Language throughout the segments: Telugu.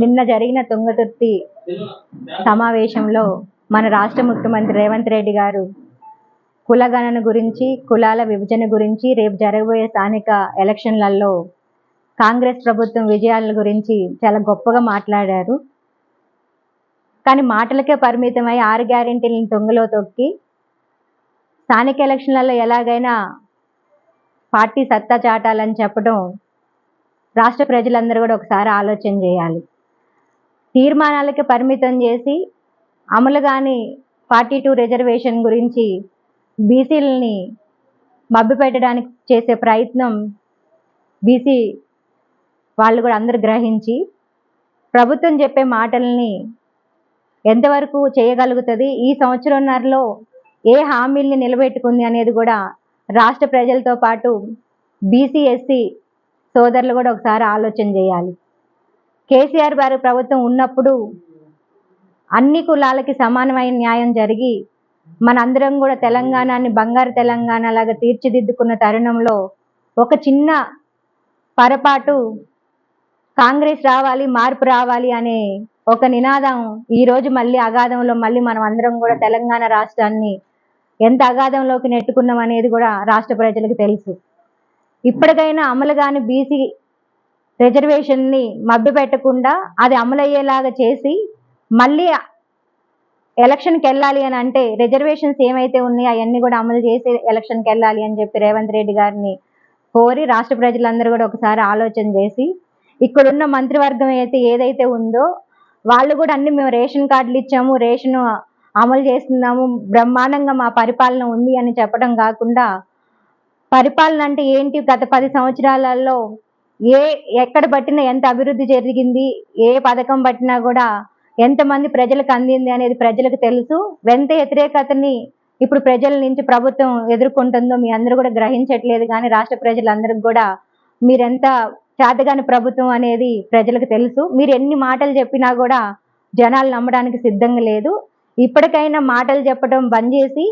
నిన్న జరిగిన తుంగతుర్తి సమావేశంలో మన రాష్ట్ర ముఖ్యమంత్రి రేవంత్ రెడ్డి గారు కులగణన గురించి కులాల విభజన గురించి రేపు జరగబోయే స్థానిక ఎలక్షన్లలో కాంగ్రెస్ ప్రభుత్వం విజయాల గురించి చాలా గొప్పగా మాట్లాడారు. కానీ మాటలకే పరిమితమై ఆరు గ్యారెంటీలను తొంగలో తొక్కి స్థానిక ఎలక్షన్లలో ఎలాగైనా పార్టీ సత్తా చాటాలని చెప్పడం రాష్ట్ర ప్రజలందరూ కూడా ఒకసారి ఆలోచన చేయాలి. తీర్మానాలకి పరిమితం చేసి అమలు కాని ఫార్టీ టూ రిజర్వేషన్ గురించి బీసీలని మభ్యపెట్టడానికి చేసే ప్రయత్నం బీసీ వాళ్ళు కూడా అందరు గ్రహించి ప్రభుత్వం చెప్పే మాటల్ని ఎంతవరకు చేయగలుగుతుంది ఈ సంవత్సరంన్నరలో ఏ హామీల్ని నిలబెట్టుకుంది అనేది కూడా రాష్ట్ర ప్రజలతో పాటు బీసీ ఎస్సీ సోదరులు కూడా ఒకసారి ఆలోచన చేయాలి. కేసీఆర్ గారి ప్రభుత్వం ఉన్నప్పుడు అన్ని కులాలకి సమానమైన న్యాయం జరిగి మనందరం కూడా తెలంగాణని బంగారు తెలంగాణ లాగా తీర్చిదిద్దుకున్న తరుణంలో ఒక చిన్న పొరపాటు కాంగ్రెస్ రావాలి మార్పు రావాలి అనే ఒక నినాదం ఈ రోజు మళ్ళీ అగాధంలో మళ్ళీ మనం అందరం కూడా తెలంగాణ రాష్ట్రాన్ని ఎంత అగాధంలోకి నెట్టుకున్నాం అనేది కూడా రాష్ట్ర ప్రజలకు తెలుసు. ఇప్పటికైనా అమలు కాని బీసీ రిజర్వేషన్ని మభ్యపెట్టకుండా అది అమలయ్యేలాగా చేసి మళ్ళీ ఎలక్షన్కి వెళ్ళాలి అని అంటే రిజర్వేషన్స్ ఏమైతే ఉన్నాయో అవన్నీ కూడా అమలు చేసి ఎలక్షన్కి వెళ్ళాలి అని చెప్పి రేవంత్ రెడ్డి గారిని కోరి రాష్ట్ర ప్రజలందరూ కూడా ఒకసారి ఆలోచన చేసి ఇక్కడున్న మంత్రివర్గం అయితే ఏదైతే ఉందో వాళ్ళు కూడా అన్ని మేము రేషన్ కార్డులు ఇచ్చాము రేషన్ అమలు చేస్తున్నాము బ్రహ్మాండంగా మా పరిపాలన ఉంది అని చెప్పడం కాకుండా పరిపాలన అంటే ఏంటి? గత పది సంవత్సరాలలో ఏ ఎక్కడ పట్టినా ఎంత అభివృద్ధి జరిగింది? ఏ పథకం పట్టినా కూడా ఎంతమంది ప్రజలకు అందింది అనేది ప్రజలకు తెలుసు. ఎంత వ్యతిరేకతని ఇప్పుడు ప్రజల నుంచి ప్రభుత్వం ఎదుర్కొంటుందో మీ అందరూ కూడా గ్రహించట్లేదు. కానీ రాష్ట్ర ప్రజలందరికీ కూడా మీరెంత చేతగాని ప్రభుత్వం అనేది ప్రజలకు తెలుసు. మీరు ఎన్ని మాటలు చెప్పినా కూడా జనాలు నమ్మడానికి సిద్ధంగా లేదు. ఇప్పటికైనా మాటలు చెప్పడం బంద్ చేసి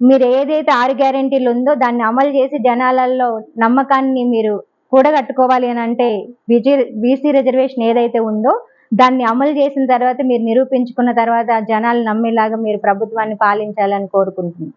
మీరు ఏదైతే ఆరు గ్యారెంటీలు ఉందో దాన్ని అమలు చేసి జనాలలో నమ్మకాన్ని మీరు కూడగట్టుకోవాలి అని అంటే బీజీ బీసీ రిజర్వేషన్ ఏదైతే ఉందో దాన్ని అమలు చేసిన తర్వాత మీరు నిరూపించుకున్న తర్వాత జనాలు నమ్మేలాగా మీరు ప్రభుత్వాన్ని పాలించాలని కోరుకుంటున్నాను.